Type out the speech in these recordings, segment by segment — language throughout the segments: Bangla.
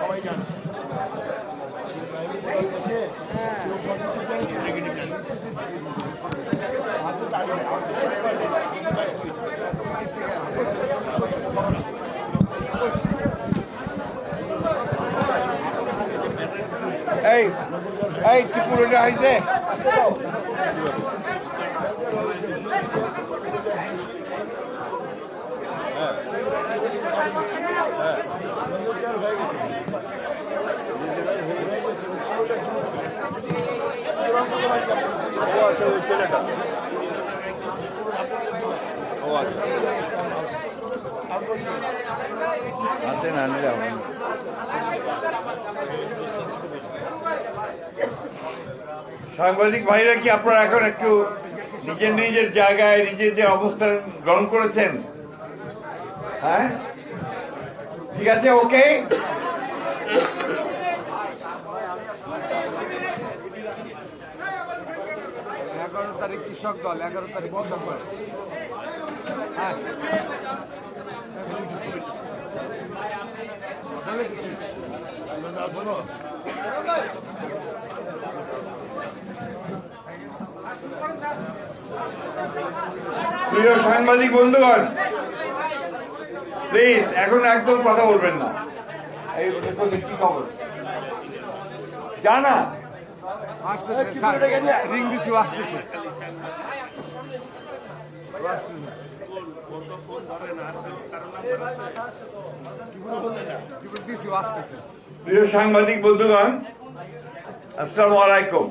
সবাই জানে এই এই সাংবাদিক ভাইরা কি আপনারা এখন একটু নিজের নিজের জায়গায় নিজেদের অবস্থান গ্রহণ করেছেন? হ্যাঁ? ঠিক আছে, ওকে এগারো তারিখ কৃষক দল, এগারো তারিখ কৃষক দল। হ্যাঁ। প্রিয় সাংবাদিক বন্ধুগণ প্লিজ এখন একদম কথা বলবেন না। এই কি খবর? জানা? রিং দিছি আসতেছে প্রিয় সাংবাদিক বন্ধুগণ আসসালাম আলাইকুম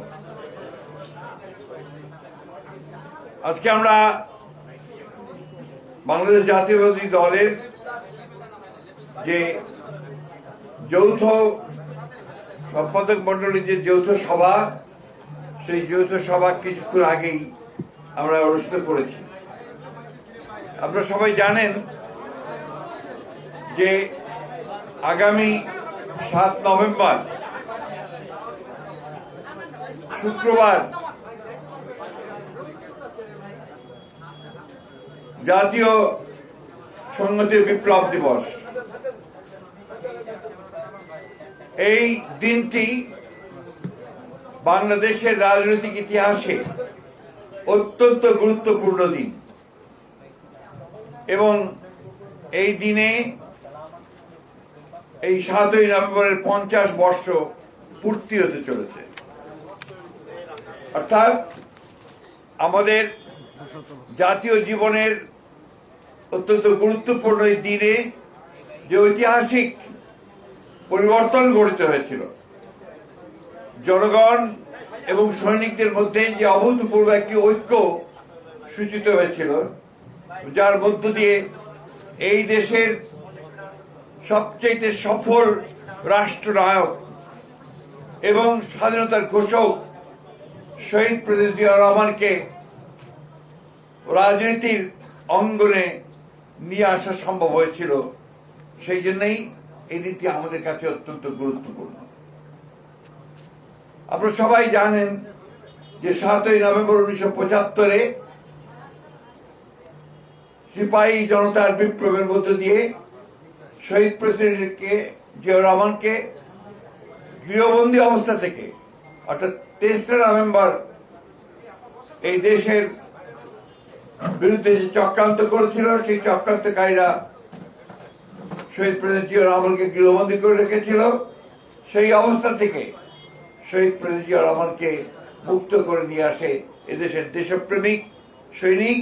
আজকে আমরা বাংলাদেশ জাতীয়বাদী দলের যে যৌথ সম্পাদক মন্ডলীর যে যৌথ সভা, সেই যৌথ সভা কিছুক্ষণ আগেই আমরা অনুষ্ঠিত করেছি। আপনারা সবাই জানেন যে আগামী সাত নভেম্বর, শুক্রবার জাতীয় সংহতির বিপ্লব দিবস। এই দিনটি বাংলাদেশের রাজনৈতিক ইতিহাসে অত্যন্ত গুরুত্বপূর্ণ দিন। এবং এই দিনে এই সাতই নভেম্বরের পঞ্চাশ বর্ষ পূর্তি হতে চলেছে। অর্থাৎ আমাদের জাতীয় জীবনের অত্যন্ত গুরুত্বপূর্ণ এই দিনে যে ঐতিহাসিক পরিবর্তন গঠিত হয়েছিল। জনগণ এবং সৈনিকদের মধ্যে যে অভূতপূর্ব একটি ঐক্য সূচিত হয়েছিল, যার মধ্য দিয়ে এই দেশের সবচেয়ে সফল রাষ্ট্রনায়ক এবং স্বাধীনতার ঘোষক শহীদ প্রেসিডেন্ট জিয়া রহমানকে রাজনীতির অঙ্গনে নিয়ে আসা সম্ভব হয়েছিল। সেই জন্যই এই নীতি আমাদের কাছে অত্যন্ত গুরুত্বপূর্ণ। আপনারা সবাই জানেন যে সাতই নভেম্বর উনিশশো পঁচাত্তরে সিপাহী জনতার বিপ্লবের মধ্য দিয়ে শহীদ প্রেসিডেন্টকে জিয়া রহমানকে গৃহবন্দী অবস্থা থেকে, অর্থাৎ তেসরা নভেম্বর এই দেশের বিরুদ্ধে যে চক্রান্ত করেছিল, সেই চক্রান্তকারীরা শহীদ প্রেসিডেন্ট জিয়া গৃহবন্দী করে রেখেছিল, সেই অবস্থা থেকে শহীদ প্রেসিডেন্ট জিয়া রহমানকে মুক্ত করে নিয়ে আসে এদেশের দেশপ্রেমিক, সৈনিক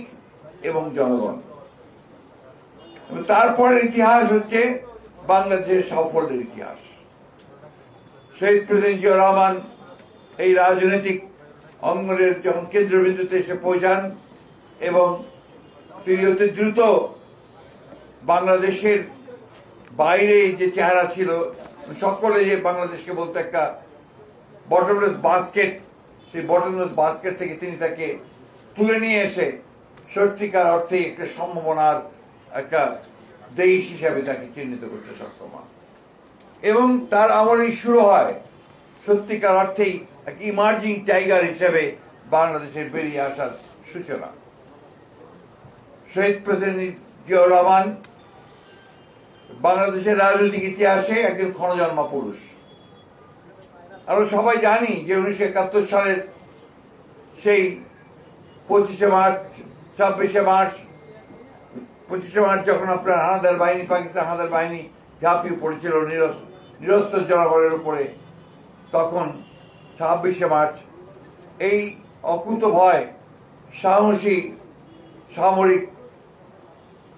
এবং জনগণ। তারপরের ইতিহাস হচ্ছে বাংলাদেশের সাফল্যের ইতিহাস। শহীদ প্রেসিডেন্ট জিয়া রহমান এই রাজনৈতিক অঙ্গনের যখন কেন্দ্রবিন্দুতে এসে পৌঁছান এবং তিনি অতি দ্রুত বাংলাদেশের বাইরে যে চেহারা ছিল, সকলে যে বাংলাদেশকে বলতে একটা বটমলেস বাস্কেট সেই বটমলেস বাস্কেট থেকে তিনি তাকে তুলে নিয়ে এসে সত্যিকার অর্থে একটা সম্ভাবনার একটা দেশ হিসাবে তাকে চিহ্নিত করতে সক্ষম এবং তার আমলেই শুরু হয় সত্যিকার অর্থেই এক ইমার্জিং টাইগার হিসেবে বাংলাদেশের বেরিয়ে আসার সূচনা। শহীদ প্রেসিডেন্ট জিয়াউর রহমান বাংলাদেশের রাজনৈতিক ইতিহাসে একজন ক্ষণজন্মা পুরুষ। আমরা সবাই জানি যে উনিশশো একাত্তর সালের সেই পঁচিশে মার্চ, ছাব্বিশে মার্চ, পঁচিশে মার্চ যখন আপনার হানাদার বাহিনী, পাকিস্তান হানাদার বাহিনী ঝাঁপিয়ে পড়েছিল নিরস- নিরস্ত্র জনগণের উপরে, তখন ছাব্বিশে মার্চ এই অকুত ভয়, সাহসী, সামরিক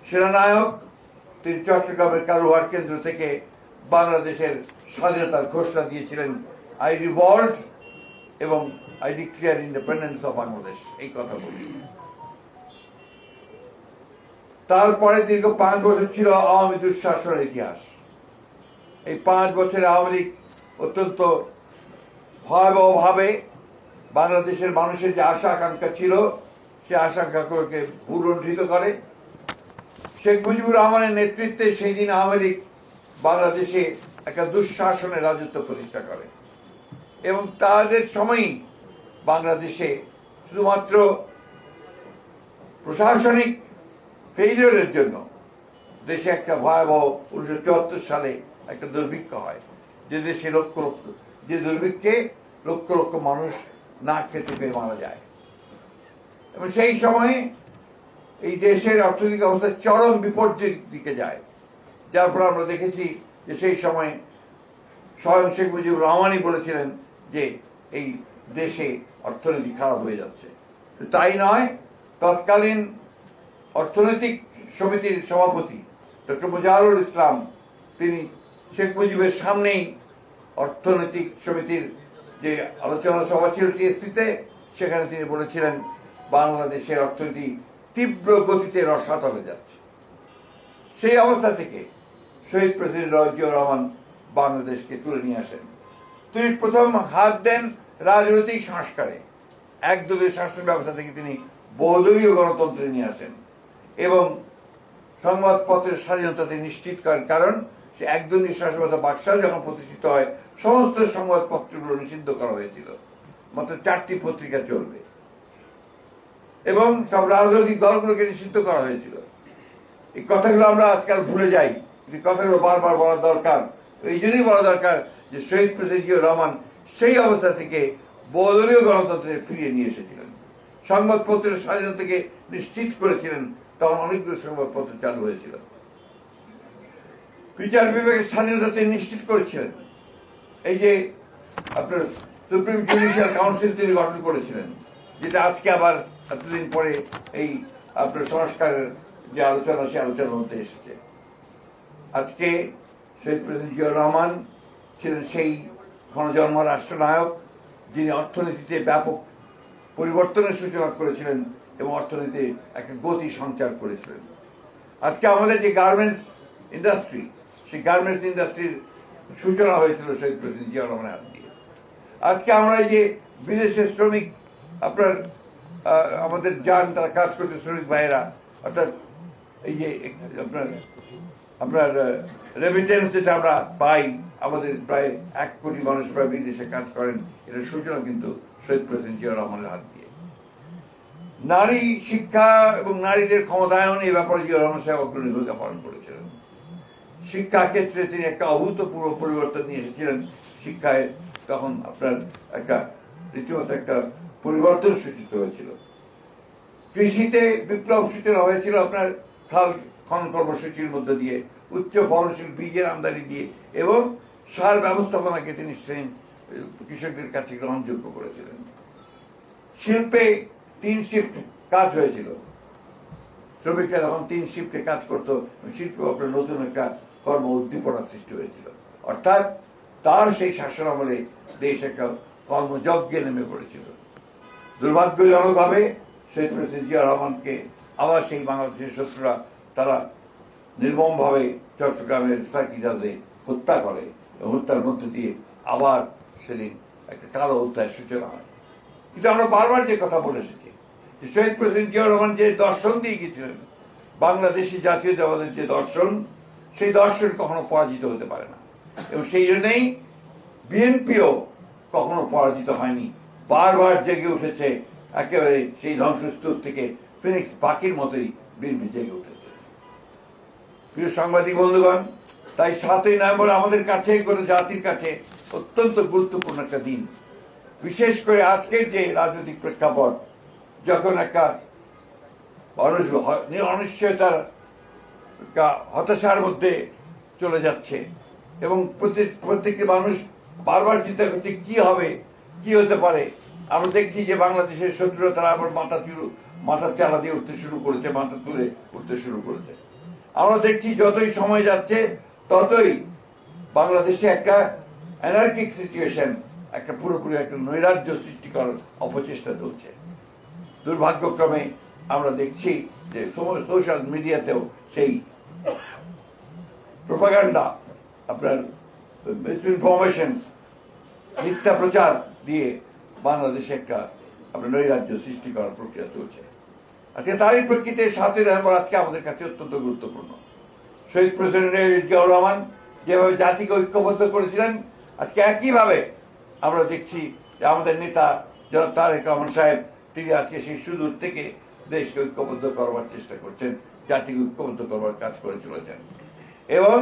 সেনানায়ক তিনি চট্টগ্রামের কালুহাট কেন্দ্র থেকে বাংলাদেশের স্বাধীনতার ঘোষণা দিয়েছিলেন আই রিভল্ট এবং I declare independence of Bangladesh. এই কথা বলি। তারপরে দীর্ঘ পাঁচ বছর ছিল আওয়ামী দুঃশাসনের ইতিহাস। এই পাঁচ বছরে আওয়ামী লীগ অত্যন্ত ভয়াবহভাবে বাংলাদেশের মানুষের যে আশা আকাঙ্ক্ষা ছিল, সে আশা আকাঙ্ক্ষাকে ভুলণ্ঠিত করে। শেখ মুজিবুর রহমানের নেতৃত্বে সেই দিন আওয়ামী লীগ বাংলাদেশে একটা দুঃশাসনের রাজত্ব প্রতিষ্ঠা করে। এবং তাদের সময়ই বাংলাদেশে শুধুমাত্র প্রশাসনিক ফেইলিয়রের জন্য দেশে একটা ভয়াবহ উনিশশো চুয়াত্তর সালে একটা দুর্ভিক্ষ হয়। যে দেশে লক্ষ লক্ষ, যে দুর্ভিক্ষে লক্ষ লক্ষ মানুষ না খেতে পেয়ে মারা যায়। এবং সেই সময়ে এই দেশের অর্থনৈতিক অবস্থা চরম বিপর্যয়ের দিকে যায়। যার ফলে আমরা দেখেছি যে সেই সময় স্বয়ং শেখ মুজিবুর রহমানই বলেছিলেন যে এই দেশে অর্থনীতি খারাপ হয়ে যাচ্ছে। তাই নয়, তৎকালীন অর্থনৈতিক সমিতির সভাপতি ডক্টর মুজাহিরুল ইসলাম, তিনি শেখ মুজিবের সামনেই অর্থনৈতিক সমিতির যে আলোচনা সভা ছিল টিএসসিতে, সেখানে তিনি বলেছিলেন, বাংলাদেশের অর্থনীতি তীব্র গতিতে রসাতলে যাচ্ছে। সেই অবস্থা থেকে শহীদ প্রেসিডেন্ট জিয়াউর রহমান বাংলাদেশকে তুলে নিয়ে আসেন। তিনি প্রথম হাত দেন রাজনৈতিক সংস্কারে। একদলীয় শাসন ব্যবস্থা থেকে তিনি বহুদলীয় গণতন্ত্রে নিয়ে আসেন এবং সংবাদপত্রের স্বাধীনতা তিনি নিশ্চিত করেন। কারণ সে একদলীয় শাসন ব্যবস্থা বাকশাল যখন প্রতিষ্ঠিত হয়, সমস্ত সংবাদপত্রগুলো নিষিদ্ধ করা হয়েছিল। মাত্র চারটি পত্রিকা চলবে। এবং সব রাজনৈতিক দলগুলোকে নিষিদ্ধ করা হয়েছিল। এই কথাগুলো আমরা আজকাল ভুলে যাই। কথাগুলো বারবার বলা দরকার। এই জন্যই বলা দরকার যে শহীদ প্রেসিডেন্ট রহমান সেই অবস্থা থেকে বহুদলীয় গণতন্ত্রে ফিরিয়ে নিয়ে এসেছিলেন। সংবাদপত্রের স্বাধীনতা থেকে নিশ্চিত করেছিলেন, তখন অনেকগুলো সংবাদপত্র চালু হয়েছিল। বিচার বিভাগের স্বাধীনতা তিনি নিশ্চিত করেছিলেন। এই যে আপনার সুপ্রিম জুডিশিয়াল কাউন্সিল তিনি গঠন করেছিলেন, যেটা আজকে আবার এতদিন পরে এই আপনার সংস্কারের যে আলোচনা, সে আলোচনার মধ্যে এসেছে। আজকে শহীদ প্রেসিডেন্ট জিয়াউর রহমান ছিলেন সেই ক্ষণজন্ম রাষ্ট্রনায়ক, যিনি অর্থনীতিতে ব্যাপক পরিবর্তনের সূচনা করেছিলেন এবং অর্থনীতিতে একটা গতি সঞ্চার করেছিলেন। আজকে আমাদের যে গার্মেন্টস ইন্ডাস্ট্রি, সেই গার্মেন্টস ইন্ডাস্ট্রির সূচনা হয়েছিল শহীদ প্রেসিডেন্ট জিয়াউর রহমানের হাত দিয়ে। আজকে আমরা এই যে বিদেশের শ্রমিক, আপনার আমাদের যান, তারা কাজ করতে শ্রমিক ভাইয়েরা, অর্থাৎ এই যে আপনার আপনার রেমিটেন্স যেটা আমরা পাই, আমাদের প্রায় এক কোটি মানুষ প্রায় বিদেশে কাজ করেন, এটার সূচনা কিন্তু শহীদ প্রেসিডেন্ট জিয়াউর রহমানের হাত দিয়ে। নারী শিক্ষা এবং নারীদের ক্ষমতায়ন এই ব্যাপারে জিয়াউর রহমান সাহেব অগ্রণী ভূমিকা পালন করেছিলেন। শিক্ষা ক্ষেত্রে তিনি একটা অভূতপূর্ব পরিবর্তন নিয়ে এসেছিলেন। শিক্ষায় তখন আপনার একটা রীতিমতো একটা পরিবর্তন সূচিত হয়েছিল। কৃষিতে বিপ্লব সূচনা হয়েছিল আপনার খাল খনন কর্মসূচির মধ্যে দিয়ে, উচ্চ ফলনশীল বীজের আমদানি দিয়ে এবং সার ব্যবস্থাপনাকে তিনি সেই কৃষকদের কাছে গ্রহণযোগ্য করেছিলেন। শিল্পে তিন শিফট কাজ হয়েছিল। শ্রমিকরা যখন তিন শিফটে কাজ করতো, শিল্প আপনার নতুন একটা কর্ম উদ্দীপনা সৃষ্টি হয়েছিল। অর্থাৎ তার সেই শাসন আমলে দেশ একটা কর্মযজ্ঞে নেমে পড়েছিল। দুর্ভাগ্যজনকভাবে শহীদ প্রেসিডেন্ট জিয়া রহমানকে আবার সেই বাংলাদেশের শত্রুরা, তারা নির্মমভাবে চট্টগ্রামের সাকিজাদে হত্যা করে এবং হত্যার মধ্যে দিয়ে আবার সেদিন একটা কালো অধ্যায়ের সূচনা হয়। কিন্তু আমরা বারবার যে কথা বলে এসেছি, যে শহীদ প্রেসিডেন্ট জিয়া রহমান যে দর্শন দিয়ে গেছিলেন বাংলাদেশি জাতীয় জাতীয়তাবাদের যে দর্শন, সেই দর্শন কখনো পরাজিত হতে পারে না। এবং সেই জন্যেই বিএনপিও কখনো পরাজিত হয়নি। বারবার জেগে উঠেছে, একেবারে সেই ধ্বংসস্তূপ থেকে ফিনিক্স পাখির মতোই বিএনপি জেগে উঠেছে। প্রিয় সাংবাদিক বন্ধুগণ, তাই সাতই নভেম্বর আমাদের কাছে কোনো জাতির কাছে অত্যন্ত গুরুত্বপূর্ণ একটা দিন। বিশেষ করে আজকের যে রাজনৈতিক প্রেক্ষাপট, যখন একটা মানুষ অনিশ্চয়তার হতাশার মধ্যে চলে যাচ্ছে এবং প্রত্যেক প্রত্যেকটি মানুষ বারবার চিন্তা করছে, কি হবে? কি হতে পারে? আমরা দেখছি যে বাংলাদেশের শত্রুরা তারা আবার মাথা তুলে মাথা চালা দিয়ে উঠতে শুরু করেছে, মাথা তুলে উঠতে শুরু করেছে। আমরা দেখছি যতই সময় যাচ্ছে, ততই বাংলাদেশে একটা অ্যানার্কিক সিচুয়েশন একটা পুরোপুরি একটা নৈরাজ্য সৃষ্টি করার অপচেষ্টা চলছে। দুর্ভাগ্যক্রমে আমরা দেখছি যে সোশ্যাল মিডিয়াতেও সেই প্রোপাগান্ডা আপনার ইনফরমেশন মিথ্যা প্রচার দিয়ে বাংলাদেশে একটা আপনার নৈরাজ্য সৃষ্টি করার প্রক্রিয়া চলছে। আজকে তারই প্রেক্ষিতে সাতই নভেম্বর আজকে আমাদের কাছে অত্যন্ত গুরুত্বপূর্ণ। শহীদ প্রেসিডেন্ট জিয়াউর রহমান যেভাবে জাতিকে ঐক্যবদ্ধ করেছিলেন, আজকে একইভাবে আমরা দেখছি যে আমাদের নেতা জনাব তারেক রহমান সাহেব, তিনি আজকে সেই সুদূর থেকে দেশকে ঐক্যবদ্ধ করবার চেষ্টা করছেন, জাতিকে ঐক্যবদ্ধ করবার কাজ করে চলেছেন। এবং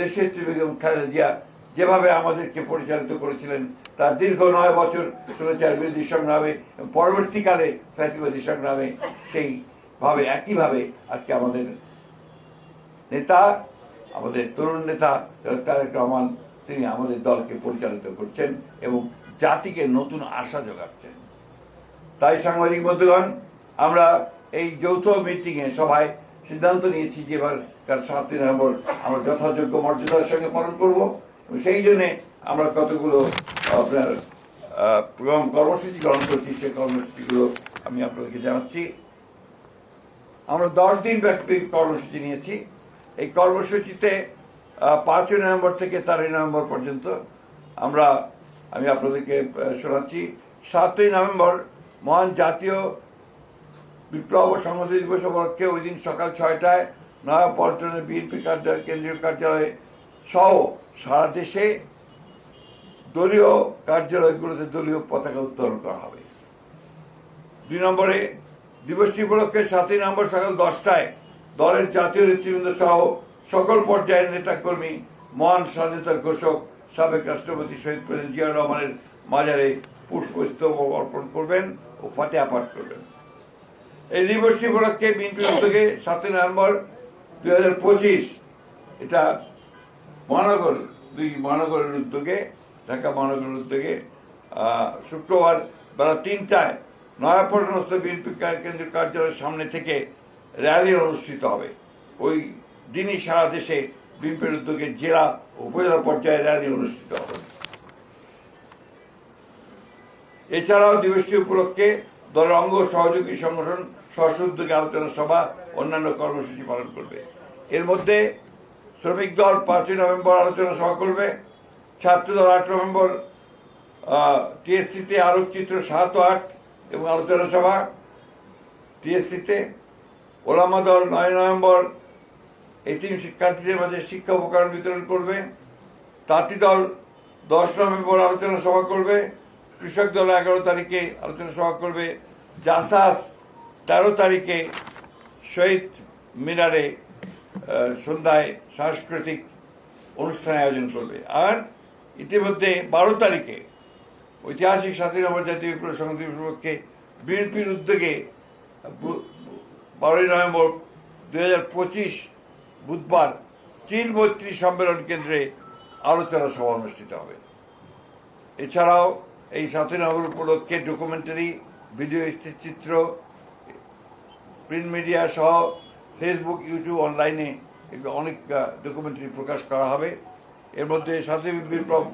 দেশের বেগম খালেদা জিয়া যেভাবে আমাদেরকে পরিচালিত করেছিলেন তার দীর্ঘ নয় বছর সুরচার বিরোধী সংগ্রামে, পরবর্তীকালে ফ্যাসিবাদী সংগ্রামে সেই ভাবে, একইভাবে আজকে আমাদের নেতা, আমাদের তরুণ নেতা তারেক রহমান, তিনি আমাদের দলকে পরিচালিত করছেন এবং জাতিকে নতুন আশা যোগাচ্ছেন। তাই সাংবাদিক বন্ধুগণ, আমরা এই যৌথ মিটিংয়ে সবাই সিদ্ধান্ত নিয়েছি যে এবার সাতই নভেম্বর আমরা যথাযোগ্য মর্যাদার সঙ্গে পালন করব। সেই জন্য আমরা কতগুলো আপনার আহ, কর্মসূচি গ্রহণ করছি সেই কর্মসূচিগুলো আমি আপনাদেরকে জানাচ্ছি। আমরা দশ দিন ব্যাপী কর্মসূচি নিয়েছি। এই কর্মসূচিতে পাঁচই নভেম্বর থেকে তেরোই নভেম্বর পর্যন্ত আমরা আমি আপনাদেরকে শোনাচ্ছি। সাতই নভেম্বর মহান জাতীয় বিপ্লব সংহতি দিবস উপলক্ষে ওই দিন সকাল ছয়টায় নয়া পল্টনের বিএনপি কার্যালয় কেন্দ্রীয় কার্যালয়ে সহ সারা দেশে দলীয় কার্যালয়গুলোতে দলীয় পতাকা উত্তোলন করা হবে। দুই নম্বরে দিবসটি উপলক্ষে সাতই নম্বর সকাল দশটায় দলের জাতীয় নেতৃবৃন্দ সহ সকল পর্যায়ের নেতাকর্মী, মহান স্বাধীনতার ঘোষক, সাবেক রাষ্ট্রপতি শহীদ প্রেসিডেন্ট জিয়া রহমানের মাজারে পুষ্পস্তবক অর্পণ করবেন ও ফাতেহা পাঠ করবেন। এই দিবসটি উপলক্ষে বিএনপির উদ্যোগে সাতই নভেম্বর দুই হাজার পঁচিশ এটা মহানগর, দুই মহানগরের উদ্যোগে ঢাকা মহানগরের উদ্যোগে শুক্রবার বেলা তিনটায় নয়াপল্টনস্থ বিএনপি কেন্দ্রীয় কার্যালয়ের সামনে থেকে র্যালি অনুষ্ঠিত হবে। ওই দিনই সারা দেশে বিএনপির উদ্যোগে জেলা উপজেলা পর্যায়ে র্যালি অনুষ্ঠিত হবে। এছাড়াও দিবসটি উপলক্ষে দলের অঙ্গ সহযোগী সংগঠন স্বস্ব উদ্যোগে আলোচনা সভা, অন্যান্য কর্মসূচি পালন করবে। এর মধ্যে শ্রমিক দল পাঁচই নভেম্বর আলোচনা সভা করবে। ছাত্র দল আট নভেম্বর টিএসসিতে আলোকচিত্র সাত ও আট এবং আলোচনা সভা টিএসসিতে। ওলামা দল নয় নভেম্বর এতিম শিক্ষার্থীদের মাঝে শিক্ষা উপকরণ বিতরণ করবে। তাঁতি দল দশ নভেম্বর আলোচনা সভা করবে। কৃষক দল এগারো তারিখে আলোচনা সভা করবে। জাসাস তেরো তারিখে শহীদ মিনারে সন্ধ্যায় সাংস্কৃতিক অনুষ্ঠান আয়োজন করবে। আর ইতিমধ্যে বারো তারিখে ঐতিহাসিক সাতই জাতীয় বিপ্লব সংহতি উপলক্ষে বিএনপির উদ্যোগে বারোই নভেম্বর দুই হাজার পঁচিশ বুধবার চীন মৈত্রী সম্মেলন কেন্দ্রে আলোচনা সভা অনুষ্ঠিত হবে। এছাড়াও এই সাতই উপলক্ষে ডকুমেন্টারি, ভিডিও চিত্র, প্রিন্ট মিডিয়া সহ ফেসবুক, ইউটিউব অনলাইনে অনেক ডকুমেন্টারি প্রকাশ করা হবে। এর মধ্যে সাতই বিপ্লব,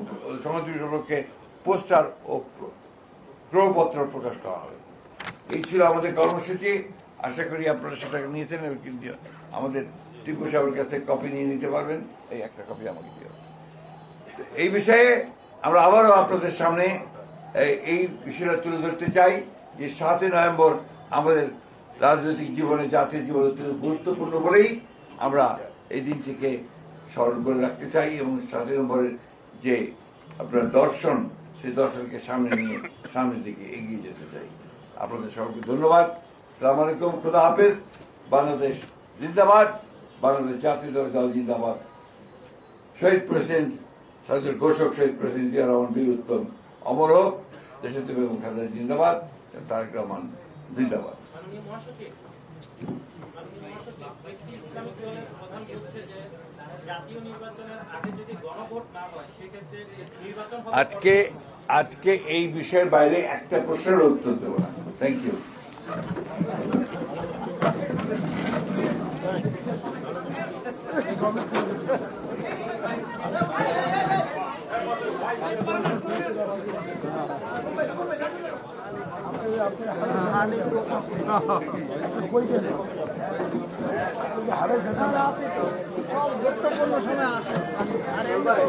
সংহতি উপলক্ষে পোস্টার ও ক্রয়পত্র প্রকাশ করা হবে। এই ছিল আমাদের কর্মসূচি। আশা করি আপনারা সেটাকে নিয়েছেন কিন্তু আমাদের টিপু সাহেবের কাছে কপি নিয়ে নিতে পারবেন। এই একটা কপি আমাকে দিয়ে এই বিষয়ে আমরা আবারও আপনাদের সামনে এই- বিষয়টা তুলে ধরতে চাই যে সাতই নভেম্বর আমাদের রাজনৈতিক জীবনে জাতীয় জীবনে গুরুত্বপূর্ণ বলেই আমরা এই দিনটিকে স্মরণ করে রাখতে চাই এবং সাতই নম্বরের যে আপনার দর্শন, সেই দর্শনকে সামনে নিয়ে, সামনের দিকে এগিয়ে যেতে চাই। আপনাদের সবাইকে ধন্যবাদ। সালাম আলাইকুম, খুদা হাফেজ। বাংলাদেশ জিন্দাবাদ। বাংলাদেশ জাতীয় দল জিন্দাবাদ। শহীদ প্রেসিডেন্ট সাজুর ঘোষক, শহীদ প্রেসিডেন্ট জিয়া রহমান বীর উত্তম অমর হোক। দেশতী এবং খাদা জিন্দাবাদ। তারেক রহমান জিন্দাবাদ। আজকে আজকে এই বিষয়ের বাইরে একটা প্রশ্নের উত্তর দেব না থ্যাংক ইউ আপনি আপনি গুরুত্বপূর্ণ সময় আসে। আর একবারে